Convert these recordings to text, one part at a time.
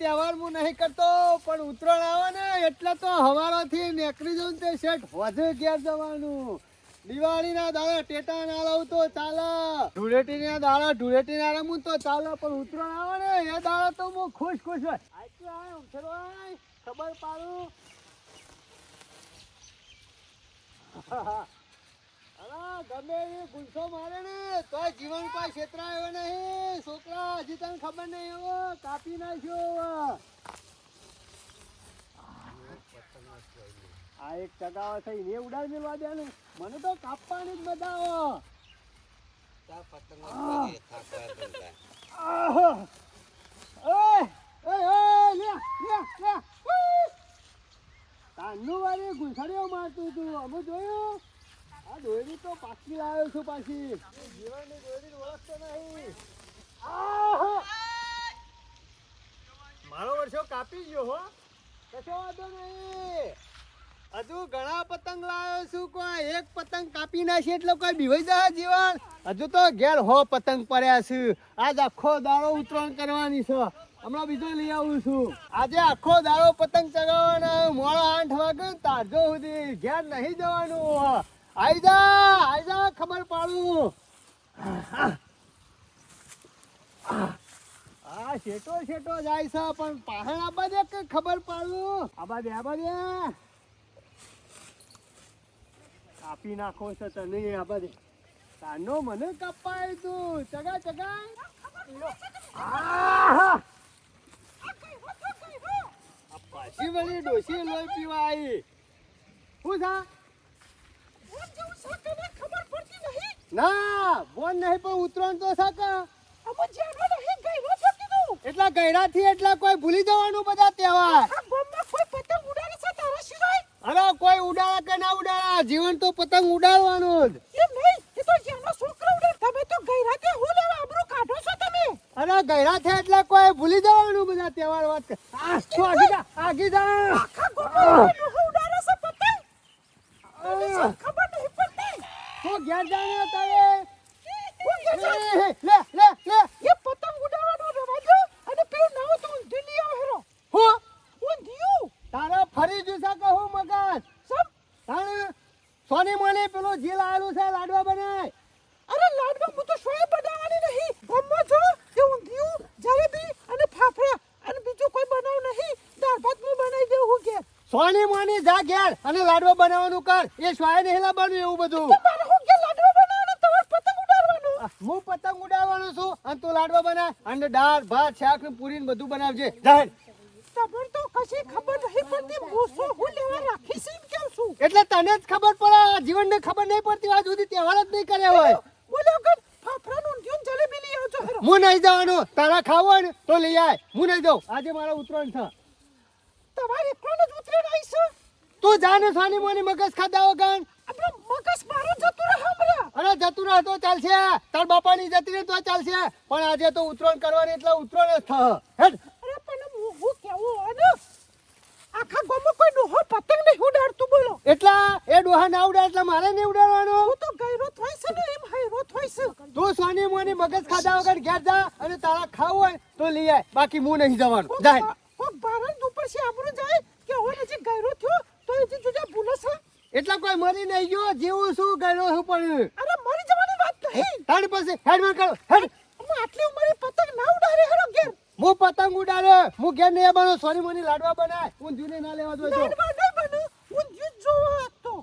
તહેવાર હું નહીં કરતો, પણ ઉત્તરાયણ આવે ને એટલે તો હવારોથી નીકળી જવું તે શેઠ. વધુ ઘેર જવાનું. દિવાળીના દાડા ટેટા ના લાવું તો ચાલે. ધૂળેટીના દાડા ધૂળેટી ના રમું તો ચાલે, પણ ઉત્તરાયણ આવે ને એ દાડા તો હું ખુશ ખુશ હોય. ખબર પાડું. ગમે એ ગુસ્સો મારે ને તો જીવન કોઈ આવ્યો નહીં. છોકરા હજી તને ખબર નહીં એવો કાપી નાખ્યો આ એક ચગાવા થઈ ને ઉડાડી મેળવા દે ને. મને તો કાપવાની જ મજા આવો! તાનનું વાળી ગુંસડીઓ મારતું હતું. અમે જોયું. આ દોરી તો પાછી લાવ્યો છું પાછી. જીવનની દોરી ઓળખતો નહીં. મારો વર્ષો કાપી ગયો હો. કશો વાંધો નહીં. હજુ ઘણા પતંગ લાવ્યો છું કોઈ એક પતંગ કાપી નાખી એટલે કોઈ બીવાઈ જાય જીવન. હજુ તો ઘેર હો પતંગ પડ્યા છે. આજ આખો દાડો ઉતરણ કરવાની છે. હમણાં બીજો લઈ આવું છું. આજે આખો દાડો પતંગ ચગાવવાનો. મોડો આઠ વાગે તાજો તારજો સુધી ઘેર નહીં જવાનું. આઈ જા ખબર પાડું. આ શેટો શેટો જાય છે, પણ પાહણ આબા દે કે ખબર પાડું. આબા દે આબા દે કાપી નાખો છે તને આબા દે તાનો મને કપાય તું. ચગા ચગા. પાછી વળી ડોસી લોહી પીવા આવી. શું છે ના બોન નહીં પણ ઉતરણ તો સાકા એટલા ગયરાથી એટલા કોઈ ભૂલી જવાનું બધા તહેવાર. અરે કોઈ ઉડાડા કે ના ઉડાડા જીવન તો પતંગ ઉડાડવાનું જ. અરે ગયરા છે એટલે કોઈ ભૂલી જવાનું બધા તહેવાર વાત આગી જા આગી જા તું ઘેર જાને તારે એ, લે લે લે હું તારે ફરી જુસા કહું મગજ તારે સોની મોની પેલું જીલ આવેલું છે લાડવા બનાય અરે લાડવા હું તો સોય બનાવવાની નહીં ગમમાં જો કે ઊંધિયું જલેબી અને ફાફડા અને બીજું કોઈ બનાવ નહીં દાળ ભાત હું બનાવી દઉં હું કે સોની મોની જા ઘેર અને લાડવા બનાવવાનું કર. એ સ્વાય નહીં લાવવાનું એવું બધું. હું પતંગ ઉડાવવાનો હું પતંગ ઉડાવવાનું છું અને તું લાડવા બના અને દાળ ભાત શાક ને પૂરી ને બધું બનાવજે. જાહેર તમને તો કશી ખબર નહીં પડતી હું શું હું લેવા રાખી છે કેમ છું? એટલે તને જ ખબર પડે આ જીવનને ખબર નહીં પડતી આજ સુધી તહેવાર જ નહીં કર્યા હોય. બોલો વગર ફાફડાનું ઊંધિયું ને જલેબી લઈ આવજો હું નહીં જવાનું તારા ખાવો ને તો લઈ આય. હું નહીં જાઉં. આજે મારા ઉત્તરાયણ છે. તમારે કોણ જ ઉતરેડ છે તું જા ને સોની મોની મગજ ખાધા વગર. આપણો મગજ મારો જતું રહે હમણાં. અરે જતું રહે તો ચાલશે. તાર બાપાની જતી રહે તો ચાલશે. પણ આજે તો ઉતરોણ કરવાની એટલે ઉતરાણ જ થશે. હેડ. અરે પણ હું હું કેવું હોય ને આખા ગામમાં કોઈ ડોહો પતંગ નહીં ઉડાડતું બોલો. એટલા એ ડોહા ના ઉડાડ એટલે મારે નહીં ઉડાડવાનું? હું તો ગયરો થાય છે ને એમ હૈરો થાય છે. તું સોની મોની મગજ ખાધા વગર ઘેર જા અને તારા ખાવું હોય તો લઈ આય. બાકી હું નહીં જવાનું. જાય કોક બારણ ઉપર છે આપણું જાય કે હવે હજી ગયરો થયો તો જોજા છે? એટલા કોઈ મરી નહીં ગયો જેવું શું ગયો શું પણ. અરે મરી જવાની વાત કહી તારી પાસે હેડમાં કરો હેડ. હું આટલી ઉંમરે પતંગ ના ઉડાડે હેરો ગેર હું પતંગ ઉડાડે હું ગેર નહીં બનો સોરી મને લાડવા બનાય. હું જૂને ના લેવા દો લાડવા નહીં બનો હું જીત જોવા તો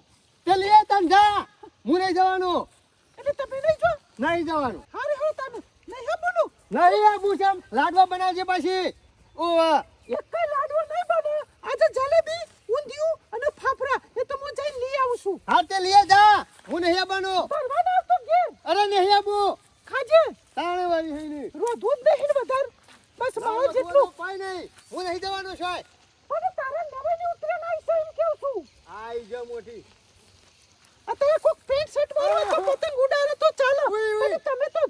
તે લે તન જા. હું નહીં જવાનું. એટલે તમે નહીં જો? નહીં જવાનું. હારે હો તમે નહીં હે બોલું? નહીં આવું છે લાડવા બનાવજે પછી. ઓ એક કઈ લાડવો નહીં બનો. આજે જલેબી ઊંધિયું અને ફાફડા એ તો હું જઈને લઈ આવું છું હા તે લઈ જા હું નહીં આવવાનો ભરવાનો આવતો ઘેર અરે નહીં આવું ખાજે તાણે વાળી હઈ નહીં રોધવું જ નહીં ને વધારે બસ મારે જેટલું કોઈ નહીં હું નહીં જવાનું છે પણ તારા નવાની ઉતરેણ આવી છે એમ કેવું છું આઈ જા મોટી અત્યારે કોક પેન્ટ શર્ટ વાળો તો પતંગ ઉડાડે તો ચાલે ઉઈ, ઉઈ. પણ તમે તો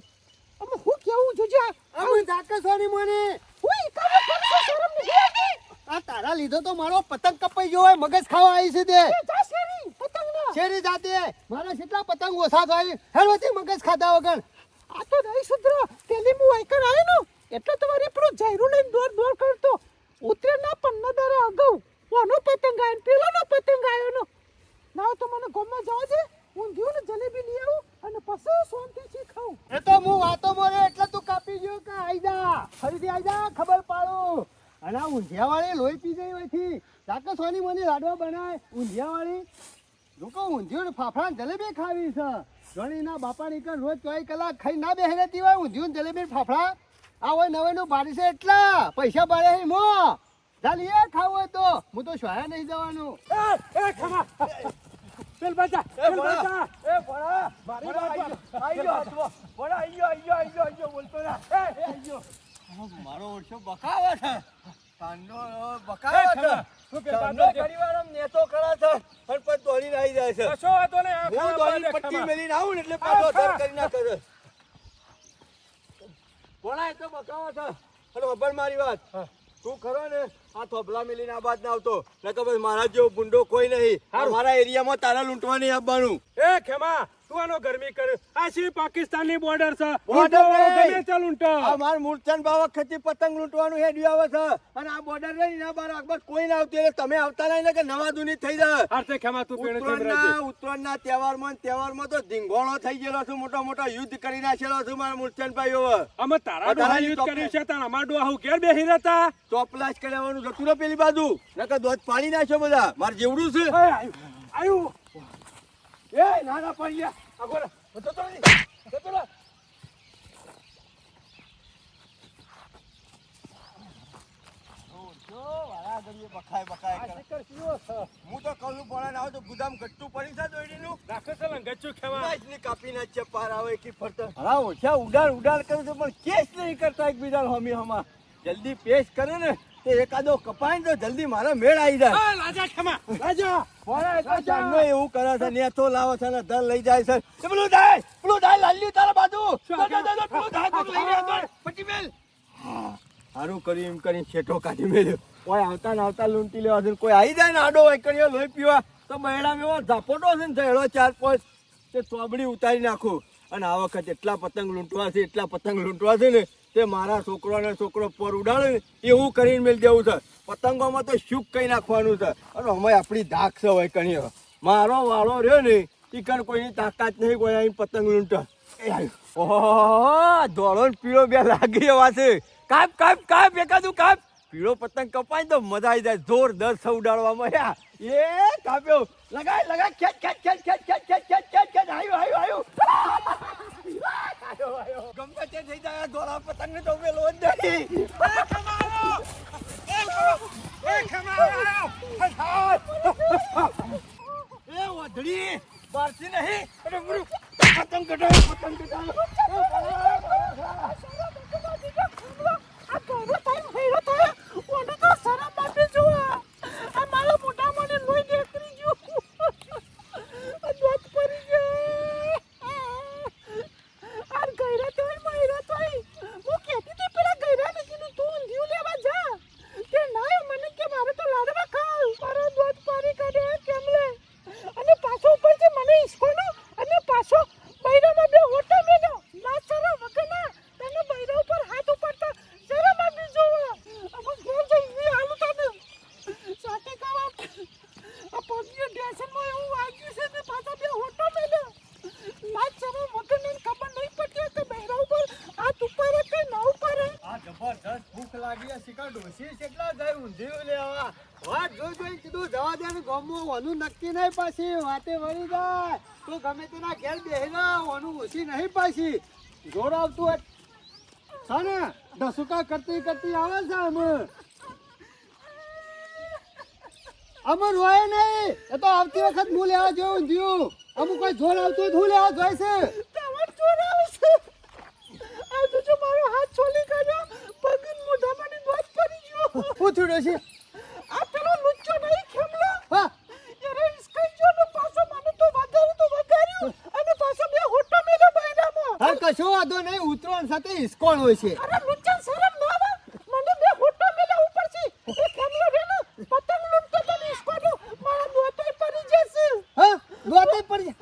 અમે હું કેવું જોજે આ અમે જાકે સોની મોની ઉઈ કામે કરશો શરમ નહીં આવતી આ તારા લીધો તો મારો પતંગ કપાઈ ગયો હોય મગજ ખાવા આવી છે તે એ જા શેરી પતંગ ના શેરી જાતે મારા કેટલા પતંગ આવી હળવતી મગજ ખાધા વગર. આ તો નહીં સુધરો તેલી હું આઈકણ આવ્યો ને, એટલે તમારે પેલું જયરું લઈને દોર દોર કરતો. ઉત્તરાયણના પન્ના દરે અગાઉ. ઓનો પતંગ આયો પેલો નો પતંગ નો. ના તો મને ગમમાં જવા છે ઊંધિયું ને જલેબી લઈ આવું અને પછી શાંતિથી ખાઉં. એ તો હું વાતો મોરે એટલે તું કાપી ગયો કે આઈદા ફરીથી આઈ જા ખબર પાડો. અને આ ઊંધિયાવાળી લોહી પી ગઈ હોયથી. જાકે સોની મને લાડવા બનાય. ઊંધિયાવાળી. લોકો ઊંધિયું ને ફાફડા જલેબી ખાવી છે. ગણીના બાપાની કર રોજ ચોવીસ કલાક ખાઈ ના બેહી રહેતી હોય ઊંધિયું જીવન જલેબી ફાફડા. આ હોય નવે નું ભાડી છે એટલા. પૈસા પાડે હે મો. ચાલ એ ખાવું હોય તો. હું તો સોયા નહીં જવાનું. એ એ ખમા. પેલ બાજા પેલ બાજા. એ ભણા મારી વાત આઈ ગયો. ભણા આઈ ગયો આઈ ગયો આઈ ગયો આઈ ગયો બોલતો ના એ આઈ ગયો. મારો ઓછો બકાવે છે. કાંડો બકાવા છે. કાંડો બાજા ઘણી વાર આમ નેતો કરા છે. દોડીને આવી જાય છે. કશો વાતો ને હું દોડીને પટ્ટી મેલીને આવું ને એટલે પાછો અસર કરી નાખે છે. ભણાય તો બકાવો છે. અને ખબર મારી વાત. તું ખરો ને આ થોભલા મેલીને આ બાદ ના આવતો. નકર મારા જેવો ગુંડો કોઈ નહીં. મારા એરિયામાં તારા લૂંટવા નહીં આવવાનું. એ ખેમા આનો ગરમી કરે. આ શ્રી પાકિસ્તાનની બોર્ડર છે. બોર્ડર ચાલ ઊંટો આ માર મૂર્છન બાવા ખતી પતંગ લૂંટવાનું હેડ્યું આવે છે. અને આ બોર્ડર રહી ના બાર અકબર કોઈ ના આવતી. એટલે તમે આવતા નહીં કે નવા દુની થઈ જાય. અર્થે ખેમા તું પેણે ઉત્તરાયણના ઉત્તરાયણના તહેવારમાં ને તહેવારમાં તો ધીંગોળો થઈ ગયેલો છું મોટો મોટો યુદ્ધ કરી નાખેલો છું મારા મૂર્છનભાઈ હવે અમે તારા ડોહા યુદ્ધ. કર્યું છે તારા અમાર ડોહા હું ઘેર બેહી રહેતા. ચોપલાશ કરાવવાનું જતું ને પેલી બાજુ. નકર દોધ પાડી નાખ્યો બધા. મારે જેવડું છે. આયુ. એ નાના ના કરે. શિખર કીયો છે? હું તો કહું છું પણ આવો તો ગુદામ ગટ્ટું પડી છે દોડીનું રાખે છે ગચ્ચું ખેમા નાચની કાપી નાખીએ પાર આવે કે ફરતા. હા ઓછા ઉડાડ ઉડાડ કરે છે પણ કેસ નહીં કરતા એકબીજા હમી હમા. જલ્દી પેશ કરે ને. તો એકાદો કપાય તો જલ્દી મારા મેળ આવી જાય. લાજા લાજા. એવું કરે છે નેતો લાવે છે ને દર લઈ જાય છે. પેલું દાય પેલું દાય લાલ્યું તારા બાજુ. પેલું લઈ જાય તો પછી મેલ. હારું કર્યું એમ કરીને છેટો કાઢી મેલ્યો. કોઈ આવતા ને આવતા લૂંટી લેવા છે કોઈ આવી જાય ને આડો હોય એકડીઓ લોહી પીવા તો બહેડા એવો ઝાપોટો છે ને થયેલો ચાર પાંચ તે ચોબડી ઉતારી નાખું. અને આ વખત એટલા પતંગ લૂંટવા છે એટલા પતંગ લૂંટવા છે ને તે મારા છોકરો ને છોકરો પર ઉડાડે એવું કરીને મેળ દેવું છે. પતંગોમાં તો શુક કહી નાખવાનું છે. અને અમે આપણી ધાક છે હોય કણી મારો વાળો રહ્યો ને ઈ કણ કોઈની તાકાત નહીં, કોઈ અહીં પતંગ લૂંટ. એ. ઓહો, ધોળો પીળો બે લાગી છે. કાપ કાપ કાપ, એકાદું કાપ. પીળો પતંગ કપાય તો મજા આવી જાય. જોર સૌ ઉડાડવામાં. યા એ કાપ્યો. લગાય લગાય. ખેંચ ખેંચ ખેંચ ખેંચ ખેંચ ખેંચ ખેંચ ખેંચ ખેંચ આવ્યું આવ્યું આવ્યું ગમે તે થઈ જાય ગોળા પતંગ તો પેલો જ નહીં. એ વધડી બારસી નહીં. પતંગ કટાય પતંગ કટાય આ ઘણો ટાઈમ ભર્યો થાય ઓને તો શરમ આપી જુઓ આ મારા મોઢા મને લોહી નીકળી ગયું આ દોત પડી ગઈ આ ગયરા તો મહિરા તો હું કહેતી હતી પેલા ગયરા ને કીધું તું ઊંધિયું લેવા જા તે ના મને કે મારે તો લાડવા ખાવ મારો દોત પડી કાઢે કેમલે અને પાછો ઉપરથી મને ઈસકોનો અને પાછો બૈરામાં બે હોટા મેલો ના સરા વગરના તને બૈરા ઉપર હાથ ઉપાડતા શરમ આવી જોવે અમુક ઘેર જઈ હાલું તને સાથે કરા આ ડેશનમાં એવું વાગ્યું છે ને પાછા બે હોટો મેલ્યો લાજ શરમ વગરની ખબર નહીં પડતી કે બહેરા ઉપર હાથ ઉપર કે ન ઉપર આ જબરદસ્ત ભૂખ લાગી શિકાર ડોસી કેટલા જાય લે લેવા વાત જોઈ જોઈ કીધું, જવા દે ને ગામમાં વાનું નક્કી નહીં પાછી, વાતે વળી જાય. તો ગમે તેના ઘેર બેહેલા ઓનું ઓછી નહીં પાછી. જોર આવતું હોય. છે ને દસુકા કરતી કરતી આવે છે અમે અમે હોય નહીં. એ તો આવતી વખત હું લેવા જોયું ઊંધિયું અમુક કોઈ જોર આવતું હું લેવા જોઈ છે. તમાર ચોર આવશે આ તો જો મારો હાથ છોલી કાઢ્યો પગન મોઢામાં દોત પડી ગયો. પૂછ્યું છે આ પેલો લુચ્ચો નહીં ખેમલો? હા. એરે ઇસ્કાઈ જો ને પાછો મને તો વગાડ્યું તો વધાર્યું અને પાછો બે હોટો મેલો બૈરામાં હા કશો વાંધો નહીં ઉતરણ સાથે ઇસ્કોણ હોય છે. અરે લુચ્ચા શરમ ના આવે મને બે હોટો મેલા ઉપરથી એ ખેમલો રે ને પતંગ લૂંટતો તો ને ઇસ્કોનો મારા દોતોય પડી જશે હા લોટે પડી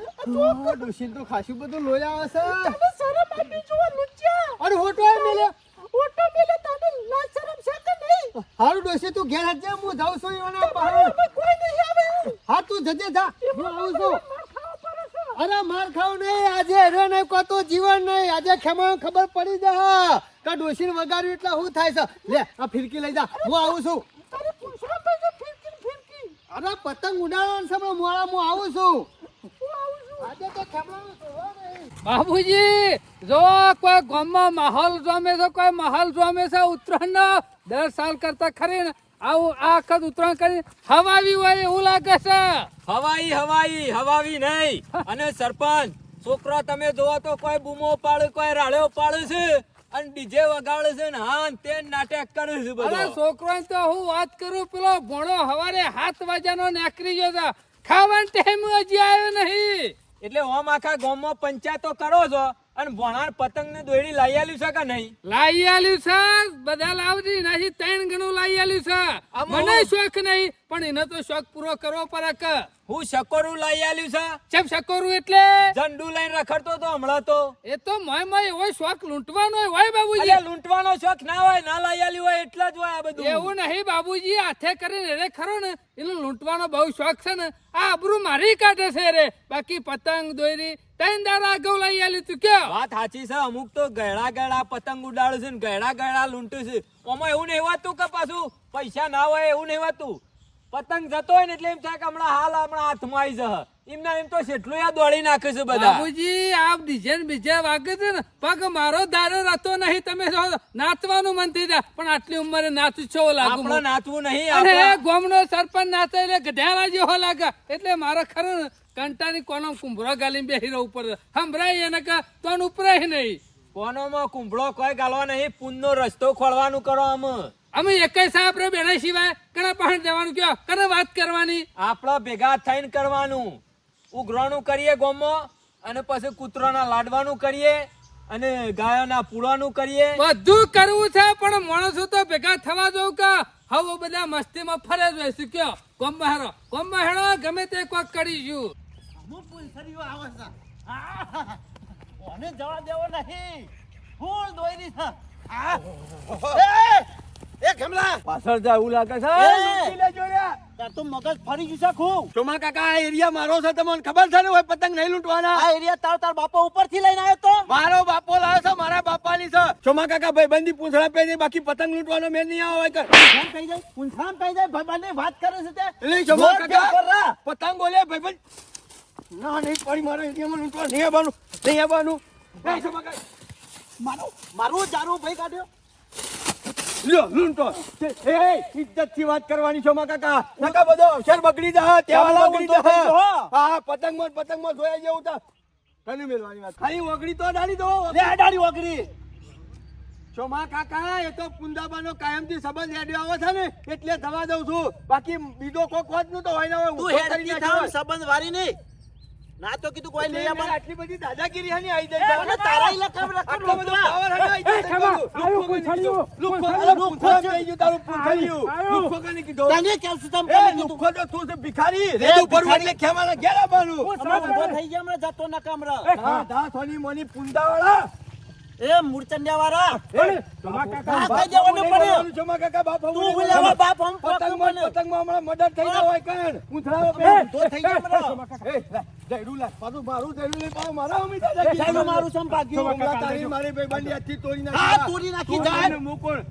જાય ડોશીન તો ખાસું બધું લોહી આવે છે. તને શરમ આપી જુઓ લુચ્યા અરે ઓટો એ મેલે. ઓટો મેલે તને ના શરમ છે કે નહીં? હારું ડોશી તું ઘેર હટજે હું જાઉં છું ઈવાના પાસે. કોઈ નહીં આવે. હા તું જજે જા. હું આવું છું. અરે માર ખાવ નહીં આજે હેરો નહીં કોતો જીવન નહીં. આજે ખેમા ખબર પડી જા કે ડોશીન વગાડ્યું એટલે શું થાય છે? લે આ ફિરકી લઈ જા. હું આવું છું. અરે પતંગ ઉડાડવાનું છે પણ મોડા હું આવું છું હું આવું છું આજે તો ખેમા જોવા નહીં બાબુજી જો કોઈ ગામમાં માહોલ જોમે છે કોઈ માહોલ જોમે છે ઉત્તરાયણનો દર સાલ કરતા ખરી આવું આ વખત ઉત્તરાયણ કરી હવાવી હોય એવું લાગે છે. હવાઈ હવાઈ હવાવી નહીં. અને સરપંચ છોકરો તમે જોવો તો કોઈ બૂમો પાડે કોઈ રાડ્યો પાડે છે અને ડીજે વગાડે છે ને હા તે નાટક કરે છે અરે બધો છોકરો તો હું વાત કરું પેલો ભણો હવારે હાથ વાજાનો નાકરી ગયો છે. ખાવાનો ટાઈમ હજી આવ્યો નહીં. એટલે ઓમ આખા ગામમાં પંચાયતો કરો છો. અને ભણાર પતંગ ને દોયડી લાવી આલ્યું છે કે નહીં? લાઈ આલ્યું છે. બધા લાવજી નાથી ત્રણ ગણું લાઈ આલ્યું છે. મને શોખ નહીં પણ એને તો શોખ પૂરો કરવો પડે કે. હું શકોરું લાવી આલ્યું છે? ચેમ શકોરું એટલે? ઝંડુ લઈને રખડતો તો હમણાં તો. એ તો મોય મોય એવો શોખ લૂંટવાનો હોય બાબુજી. લૂંટવાનો શોખ ના હોય ના લાવી આલ્યું હોય એટલા જ હોય આ બધું. એવું નહીં બાબુજી હાથે કરીને રે ખરો ને એનો લૂંટવાનો બહુ શોખ છે ને. આ આબરૂ મારી કાઢે છે રે. બાકી પતંગ દોરી ત્રણ દાડા અગાઉ લઈ આલી તું કયો? વાત સાચી છે અમુક તો ગયડા ગયડા પતંગ ઉડાડે છે ને ગયડા ગયડા લૂંટે છે. ઓમાં એવું નહીં હોતું કે પાછું પૈસા ના હોય એવું નહીં હોતું. પતંગ જતો હોય ને એટલે એમ થાય કે હમણાં હાલ હમણાં હાથમાં આવી જશે. એમને એમ તો કેટલું યા દોડી નાખે છે બધા. બાબુજી આ ડિઝાઇન બીજા વાગે છે ને પગ મારો દારો રહેતો નહીં તમે નાચવાનું મન થઈ જાય પણ આટલી ઉંમરે નાચું છો લાગુ આપણે નાચવું નહીં અરે ગોમનો સરપંચ નાચે એટલે ગધેડા જેવો લાગે એટલે મારે ખરું કંટાની કોનો કુંભરો ગાલી બેહી રહેવું ઉપર સંભળાય એને કે તો ઉપરાય નહીં. કોનોમાં કુંભળો કોઈ ગાલવા નહીં પૂનનો રસ્તો ખોલવાનું કરો આમ. અમે એકય સાહેબ રે બેના સિવાય કણા પાસે જવાનું કયો? કને વાત કરવાની? આપણો ભેગા થઈને કરવાનું. ઉઘરાણું કરીએ ગોમો અને પછી કૂતરાના લાડવાનું કરીએ અને ગાયોના પૂળાનું કરીએ. બધું કરવું છે પણ માણસો તો ભેગા થવા જવું કે હવે બધા મસ્તીમાં ફરે જ હોય શું કયો? કોમમાં હેરો કોમમાં હેરો ગમે તે કોક કરીશું. અમુક પૂંછડીઓ આવે છે. આ, કોને જવા દેવો નહીં. ફૂલ દોયરી છે. આ, એ, એ પાછળ જા એવું લાગે છે? એ! તો મગજ ફરી ગયું છે ખૂબ. ચોમા કાકા આ એરિયા મારો છે તમને ખબર છે ને હોય પતંગ નહીં લૂંટવાના? આ એરિયા તાર તાર બાપા ઉપરથી લઈને આવ્યો તો? મારો બાપો લાવ્યો છે મારા બાપાની છે. ચોમા કાકા ભાઈબંધી પૂંછડા પહેરી બાકી પતંગ લૂંટવાનો મેં નહીં આવે કર પૂંછામ કહી જાય પૂંછામ કહી જાય ભાઈબંધની વાત કરે છે તે. એટલે ચોમા કાકા? પતંગ બોલે ભાઈબંધ. ના નહીં પડી મારો એરિયામાં લૂંટવા નહીં આવવાનું નહીં આવવાનું મારો મારો જારો ભાઈ કાઢ્યો. લ્યો લૂંટો એ વાત કરવાની ચોમા કાકા. નકા બધો અવસર બગડી જા તહેવાર ચાલો, બગડી જા હા. પતંગમાં પતંગમાં જોયા જેવું તા. તને મેલવાની વાત. ખાલી વગડી તો ડાળી દો. લે ડાળી વગરી ચોમા કાકા એ તો પુંદાબાનો કાયમથી સંબંધ હેડ્યો આવે છે ને એટલે થવા દઉં છું. બાકી બીજો કોક વાતનું તો હોય ને હોય. સંબંધ વારી નહીં. ના તો કીધું કોઈ નહીં અમારે આટલી બધી દાદાગીરી હની આવી જાય અને તારા ઇલાકામાં રખડ આટલો બધો પાવર હાની આવી જાય છે. લુખ્ખો કરી દીધો. લુખો અરે લુખ્ખો થઈ ગયો તારું પૂંછડિયું. લુખો કને કીધો તને કેમ છું તમ કીધું? લુખ્ખો તો તું છે ભિખારી. રેતું ભરવું એટલે ખેમાના ઘેરા બાનું થઈ ગયા હમણાં જતો ના કામરા. ધા, ધા, સોની મોની પુંદાવાળા. એ મૂર્છંડિયા વાળા એ, હા, કઈ દેવાનું પડે? જમા કાકા, બાપ તું બોલાવા બાપ હમ પતંગમાં પતંગમાં હમણાં મદદ થઈ જાય હોય કાન. પૂંછડાઓ બે. તો થઈ ગયા હમણાં. એ, જઈડું લા. પાછું મારું જઈડું લે પાછું મારા અમી દાદા કરવાની. મારું સંભાગ્યું. હમણાં તારી મારી ભાઈબંધી આથી તોડી નાખી. હા, તોડી નાખી, જાય. મૂકોણ.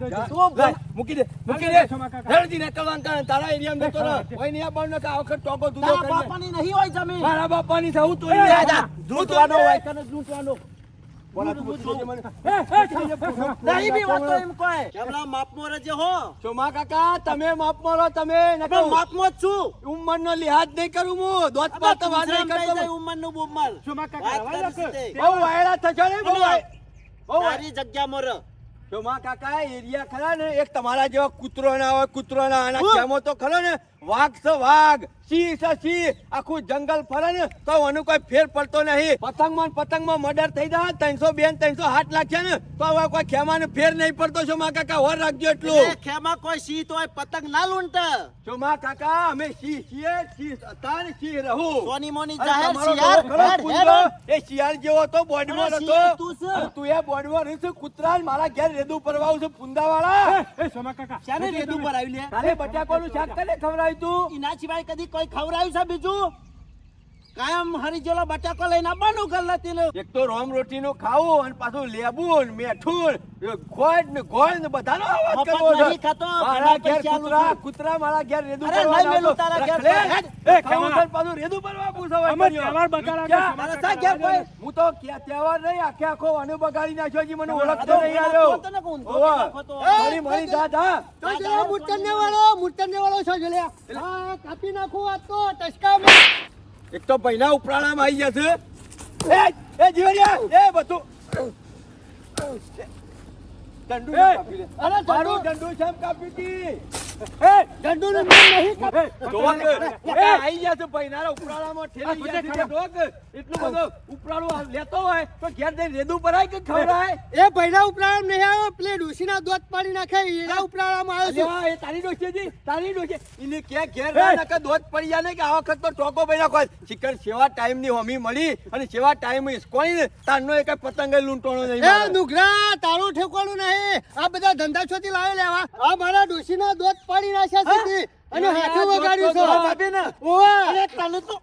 દે તું મૂકી દે મૂકી દે હેડજી ને કલવાન કાન તારા એરિયામાં તો રહે. હોય ને આ કે આ વખત ટોકો દૂધો કરી. બાપાની નહીં હોય જમીન મારા બાપાની થવું તોડી જા, દૂધવાનો હોય તને લૂંટવાનો તમે માફ મારો તમે નકર પણ માપમાં જ છું. લિહાજ નહીં કરું હું. દોત પાડતો વાત નહીં કરતો છે તે. બહુ વાયડા થશો ને બહુ જગ્યામાં રહ. ચોમા કાકા એરિયા ખરા ને એક તમારા જેવા કૂતરો ના હોય કૂતરો ના આના? તો ખરો ને વાઘ છે વાઘ સિંહ છે સિંહ. આખું જંગલ ફરે ને તો આનું કોઈ ફેર પડતો નહીં. પતંગમાં પતંગ પતંગમાં મર્ડર થઈ જાય ત્રણસો બેન ત્રણસો હાથ લાગશે ને તો હવે કોઈ ખેમાને ફેર નહીં પડતો. છો માં કાકા હોર રાખજો એટલું. ખેમા કોઈ સી તો પતંગ ના લૂંટ. છો માં કાકા અમે સિંહ છીએ સિંહ તાર સિંહ રહું. સોની મોની જાહેર શિયાળ. એ શિયાળ જેવો તો બોડીમાં હતો તું એ બોડીમાં રહી છે કૂતરા મારા ઘેર રેદું પરવાવું છે કાકા. શાને રેદુ પર આવી લે તારે બટાકોનું શાક કને ખવડાવ્યું તું? એના સિવાય કદી કોઈ ખવડાવ્યું છે બીજું? કાયમ હરી જેલો બટાકો લઈને આવવાનું ગલ્લા તેલ એક તો રોમ રોટી નું ખાવું અને પાછું લેબું ને મેઠું ને ગોળ ને ગોળ ને બધાનો અવાજ મફત કરવો છે. નહીં ખાતો, મારા ઘેર કૂતરા કૂતરા મારા ઘેર રેદુ અરે ભરવા નહીં મેલો તારા ઘેર. એ કેવું પાછું રેદુ ભરવા પૂછો અમે કર્યો. બગાડા મારા સા ઘેર કોઈ? હું તો કે તહેવાર નહીં આખે આખો અને બગાડી નાખ્યો હજી મને ઓળખતો નહીં આવ્યો. મારી ને દાદા તો? જે. નાખો ને વાળો જા જા જરા મુર્તનને વાળો, છો જોલ્યા. હા કાપી નાખું આ તો ટસકામાં એક તો ભાઈના ઉપરાણામાં આવી જશે એ એ જીવરિયા એ બધું. દંડુ કાપી દે અરે દંડુ દંડુ કાપી દી ને ડોશી ડોશી. ના ને. ચિકન સેવા ટાઈમની હોમી મળી અને સેવા ટાઈમ કોઈ ને તારનો એક પતંગ લૂંટવાનો નહીં મારે. તારું ઠેકવાનું નહીં આ બધા ધંધા છોથી લાવે લેવા આ મારા ડોશીના દોત પાડી નાખ્યા છે તે. અને હાથે વગાડ્યું છે. ઓવે. અરે તને તો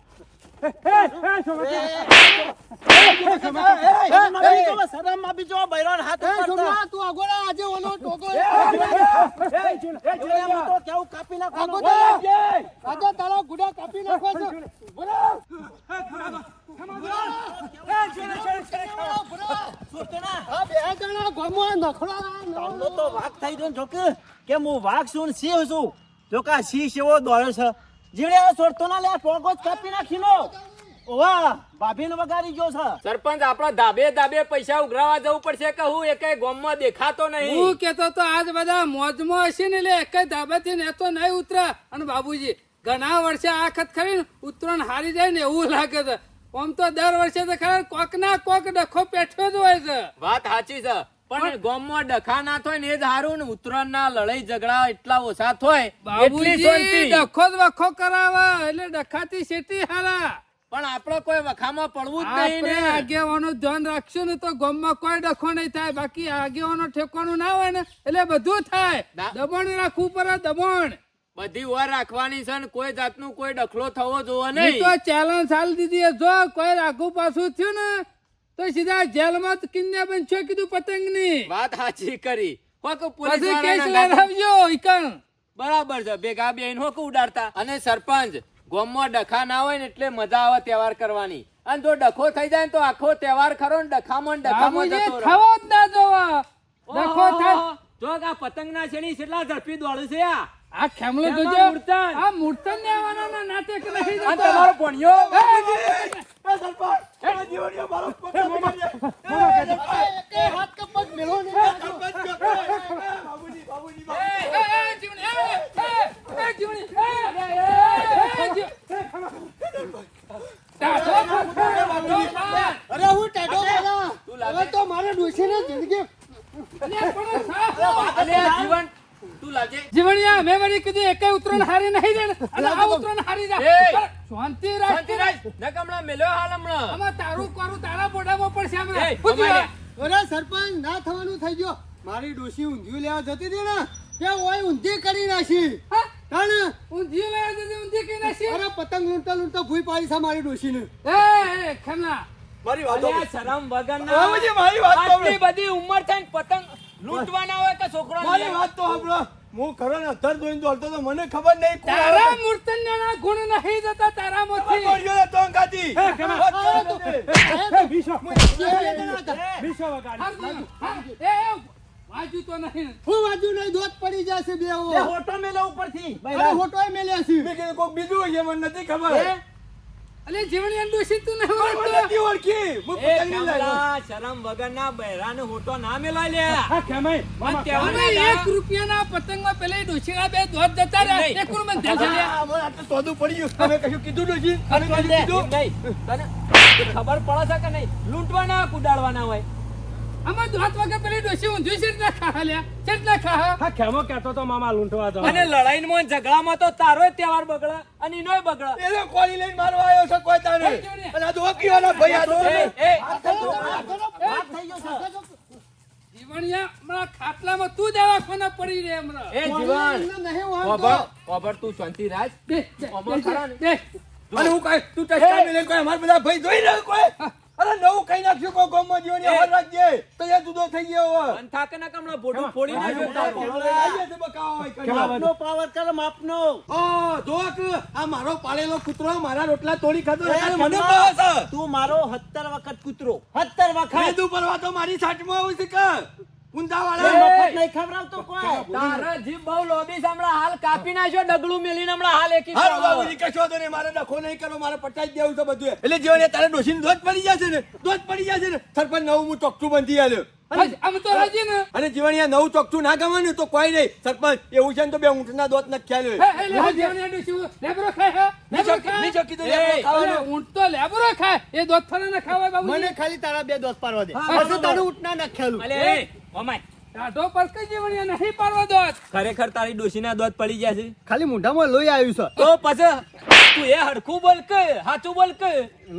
ને કે હું વાઘ છું સિંહ છું જો સિંહ સેવો દોડે છે જીવડે છોડતો ના લે પોગો કાપી નાખીનો. ઓવા ભાભીને વગાડી ગયો છે. સરપંચ આપણા ધાબે ધાબે પૈસા ઉઘરાવા જવું પડશે કે હું એકે ગામમાં દેખાતો હું કેતો તો આજ બધા મોજમાં હશે ને એટલે એક જ ને તો નહીં ઉતરા. અને બાબુજી ઘણા વર્ષે આ ખત ખરી ઉત્તરાયણ હારી જાય ને એવું લાગે છે. આમ તો દર વર્ષે તો ખરા કોક ના કોક ડખો પેઠો જ હોય છે. વાત સાચી છે પણ ગામમાં ડખા ના થાય ને એ જ હારું ને ઉત્તરાયણ ના લડાઈ ઝઘડા એટલા ઓછા થાય. બાબુજી શાંતિ. ડખો જ વખો કરાવા એટલે ડખાતી સેટી હારા પણ આપણે કોઈ વખામાં પડવું જ નહીં ને. આગેવાનો ધ્યાન રાખશું ને તો ગામમાં કોઈ ડખો નહીં થાય. બાકી આગેવાનો ઠેકવાનું ના હોય ને એટલે બધું થાય. દબાણ રાખવું પડે દબાણ. બધી વાર રાખવાની છે ને કોઈ જાતનું કોઈ ડખલો થવો જોવો નહીં. તો ચેલેન્જ હાલ દીધી. જો કોઈ રાખવું પાછું થયું ને તો સીધા જેલમાં કિન્યા બનશો કીધું પતંગની વાત સાચી કરી. કોક પોલીસ કેસ લઈ બરાબર છે. ભેગા બેન હોક ઉડાડતા. અને સરપંચ ગામમાં ડખા ના હોય ને એટલે મજા આવે તહેવાર કરવાની અને જો ડખો થઈ જાય ને તો આખો તહેવાર ખરો ને ડખામાં ડખામાં જતો થવો જ ના જોવા ડખો થાય જો કે આ પતંગ ના છેડી કેટલા ઝડપી દોડે છે આ આ ખેમલો જોજો મૂર્તન. આ મૂર્તન ને આવવાના નાતે કે અને જતો. તમારો ભણ્યો એ સરપંચ, એ જીવડિયો મારો હાથ કે પગ ને બાબુજી, અરે હું હવે તો મારે જિંદગી જીવન તું જીવણિયા મેં વળી કીધું એકેય ઉતરણ હારી નહીં દે અને આ ઉતરણ હારી જા. શાંતિ રાખ શાંતિ રાખ. નક હમણાં મેલ્યો હાલ હમણાં. આમાં તારું કોરું તારા બોડામાં પડશે હમણાં. અરે સરપંચ ના થવાનું થઈ ગયો. મારી ડોશી ઊંધિયું લેવા જતી હતી ને ત્યાં ઓય ઊંધી કરી નાખી? ઊંધિયું ઊંધી. અરે પતંગ લૂંટતા લૂંટતા ભૂઈ પાડી છે મારી ડોશીને એ, એ, મારી વાત અલે આ સાંભળો. શરમ વગર બાબુજી, મારી વાત આટલી બધી ઉંમર થાય પતંગ લૂંટવાના હોય કે છોકરો મારી વાત તો સાંભળો. હું ખરો ને અધર જોઈને દોડતો તો મને ખબર નહીં તારા મૂર્તન્યના ગુણ નહીં જતા તારા મોથી તો એ, વાજુ તો નહીં. હું બાજુ નહીં દોત પડી જશે બે એ હોટો મેલો ઉપરથી અરે હોટોય મેલે છે મેં કીધું કોક બીજું હોય મને નથી ખબર અલે જીવણી અને ડોશી તું નહીં ઓળખતો? નથી ઓળખી હું પતંગ લાવ્યો. શરમ વગરના બહેરાને હોટો ના મેલાય લે હા કેમાય મામા ના. એક રૂપિયાના પતંગમાં પેલા ડોશીના બે દોત જતા રહ્યા નહીં. એ કોણ મને છે આ મને આટલું તોડું પડી ગયું. તમે કશું કીધું ડોશી તમે કીધું? નહીં. તને ખબર પડે છે કે નહીં લૂંટવાના કુદાડવાના હોય આમાં ધોધ વગર પેલી ડોશી ઊંધિયું છે ના ખા લ્યા છે ના ખા હા. કેમો કહેતો તો મામા લૂંટવા જાવ. અને લડાઈમાં ઝઘડામાં તો તારોય તહેવાર બગડે અને ઈનોય બગડે. એ તો કોળી લઈને મારવા આવ્યો છે કોઈ તારે. અને આ તો વકીલોના ભાઈ આ તો. એ, એ, જીવણિયા હમણાં ખાટલામાં તું આવા પડી રે હમણાં. એ જીવન એમને નહીં વાંધો. ખબર ખબર તું શાંતિ રાજ બે બે, ખરા ને? અને હું કાંઈ- તું ટચકા મેલે કોઈ અમારા બધા ભાઈ જોઈ રહ્યો કોઈ? અરે નવું કઈ નાખ્યું કોઈ ગામમાં જીવોની એ. હવાર રાખજે. તો એ જુદો થઈ ગયો હવે. મન થાકે ને કમળો ભોડું ફોડી નાખ્યું પાવર કર માપનો. ઓ, જોક, આ મારો પાળેલો કૂતરો મારા રોટલા તોડી ખાધો એટલે મને કહો તું મારો સત્તર વખત કૂતરો. સત્તર વખત? તું પરવા તો મારી સાટમાં આવું છે કે મફત નહીં ખવડાવતો કોઈ. તારા જીભ બહુ લોબી છે, હમણાં હાલ કાપી નાખ્યો ડગલું મેલીને હમણાં હાલ એકી નહીં, મારે ડખો નહીં કરો મારે પટાઈ દેવું છે બધું. એટલે જીવન તારે ડોશીને ધોધ પડી જશે ને ધોધ પડી જશે ને સરપંચ નવું હું ચોકઠું બંધી તો ને. અને જીવણિયા નવું ચોકઠું ના ગવાનું તો કોઈ નહીં. સરપંચ એવું છે ને તો બે ઊંટના દોત ખ્યાલ હે, લે, ઊંટ તો લેબરો ખાય. એ દોધ ફરે ના ખાવાય મને ખાલી તારા બે દોસ્ત પાડવા દે. હા, પછી તારું ઉઠના નાખ્યાલું અલે, એ, ઓમાય, ટાઢો પર કઈ જીવણિયા નહીં પાડવા દોધ ખરેખર તારી ડોશીના દોત પડી ગયા છે. ખાલી મોઢામાં લોહી આવ્યું છે. તો પછી તું એ હડખું બોલ કે સાચું બોલ કે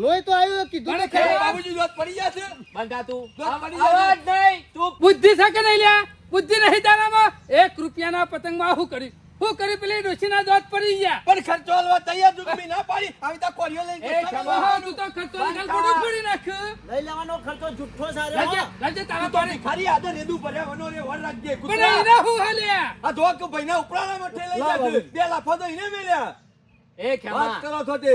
લોહી તો આવ્યું કીધું ને ખેર. બાબુજી દોત પડી જશે બંધા તું. દોત અવાજ નહીં. તું બુદ્ધિ છે નહીં લ્યા. બુદ્ધિ નહીં તારામાં એક રૂપિયાના પતંગમાં હું કર્યું. શું કરી પેલી ડોશીના દોત પડી ગયા. પણ ખર્ચો હલવા તૈયાર કે ના પાડી? આવી તા કોરિયો લઈને એ, ખબર. તું તો ખર્ચો નિકાલ બધું. પડી નાખ. લઈ લેવાનો ખર્ચો જુઠ્ઠો સારો. રાજે રાજે તારા તો પાડે. આદર રેદુ ભર્યા વનો રે વર રાખજે પણ કૂતરા. એને શું હાલ્યા? આ ધોક ભાઈના ઉપરાણા મઠે લઈ જા બે લાફા તો એને મેલ્યા. એ ખેમા. કરો હાલો, વાત. તું દોડતો તો.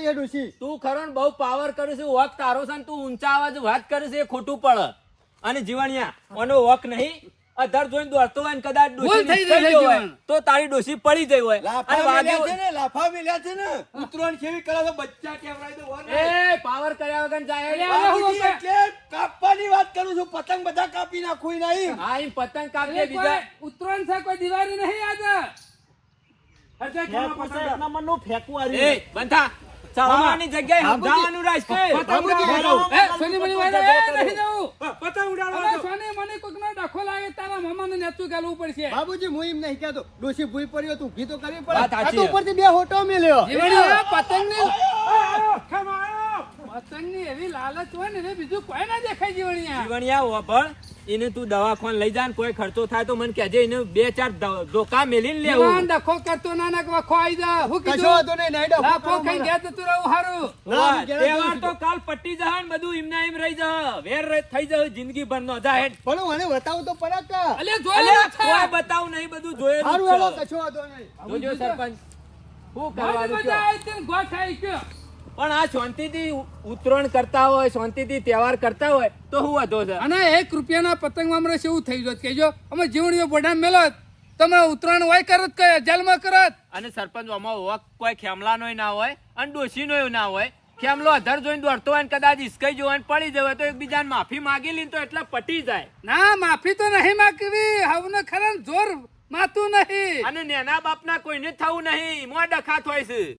આવી ડોશી તું ખરો ને બહુ પાવર કરે છે વક તારો છે ને તું ઊંચા અવાજ વાત કરે છે એ ખોટું પડે. અને જીવણિયા ઓનો વક નહીં અધર જોઈને દોડતો હોય ને કદાચ ડોશી થઈ જાય હોય તો તારી ડોશી પડી જઈ હોય. અને લાફા વાગ્યો છે ને લાફા મેલ્યા છે ને? ઉતરોન કેવી કરે તો બચ્ચા કેવરાય તો એ પાવર કર્યા વગર જાય અરે, એટલે કાપવાની વાત કરું છું પતંગ બધા કાપી નાખું નહીં. હા એમ પતંગ કાપીએ અરે બીજા ઉતરોન ઉત્તરાયણ છે કોઈ દિવાળી નહીં આજે? હજે કેમાં પતંગ? ફેંકવા ફેંકવું એ બંધા ચલાવવાની જગ્યાએ સમજાવવાનું રાખ કે પતંગ ઉડાડો. એ, સોની મની વાળા, એ, નહીં જવું. પતંગ ઉડાડો. સોની મની કોકનો ડખો લાગે તારા મામાને નેતું ગાલવું પડશે. બાબુજી હું એમ નહીં કહેતો. ડોશી ભૂલ પડ્યો તું ઊભી તો કરવી પડે. આ તો ઉપરથી બે હોટો મેલ્યો. જીવણીયા પતંગની ની એવી લાલચ હોય ને બીજું કોઈ ના દેખાય જીવણિયા. જીવણિયા વાપર એને તું દવાખાન લઈ જા કોઈ ખર્ચો થાય તો મને કહેજે એને બે ચાર ધોકા મેલીને લેવું ડખો કરતો ના ના વખો આઈ જા. હું કીધું? વાંધો નહીં નહીં ડખો ખાઈ મારા. ગયા તો તું રહું હારું. ના, જ તહેવાર તો કાલ પટી જશે ને બધું એમને એમ રહી જા વેર થઈ જા જિંદગી ભર નો જા હેડ પણ મને બતાવ તો પડે કે અલે અલે, જોયેલું છે કોઈ બતાવ નહીં બધું જોયેલું હારું હેલો છે. કશો વાંધો નહીં. જોજો સરપંચ. હું કરવા દઉં કરવાનું મજા કયો? આવી હતી ને ગોઠ આવી ગયો. પણ આ શાંતિથી ઉત્તરાયણ કરતા હોય શાંતિથી તહેવાર કરતા હોય તો હું વધો છે? અને એક રૂપિયાના પતંગમાં અમને શું થઈ ગયો કેજો અમે જીવણીઓ બોડા મેલો તમે ઉત્તરાયણ હોય કરત કે જેલમાં કરત. અને સરપંચ આમાં વક કોઈ ખેમલાનો ના હોય અને ડોશીનો ના હોય. ખેમલો અધર જોઈને દોડતો હોય ને કદાચ ઈસકાઈ જોવાને પડી જવાય તો એકબીજાને માફી માંગી લઈને તો એટલે પટી જાય. ના માફી તો નહીં માગવી. હવને ખરા જોર માતું નહીં. અને નેના બાપના કોઈને થવું નહીં. મોં ડખાત હોય છે.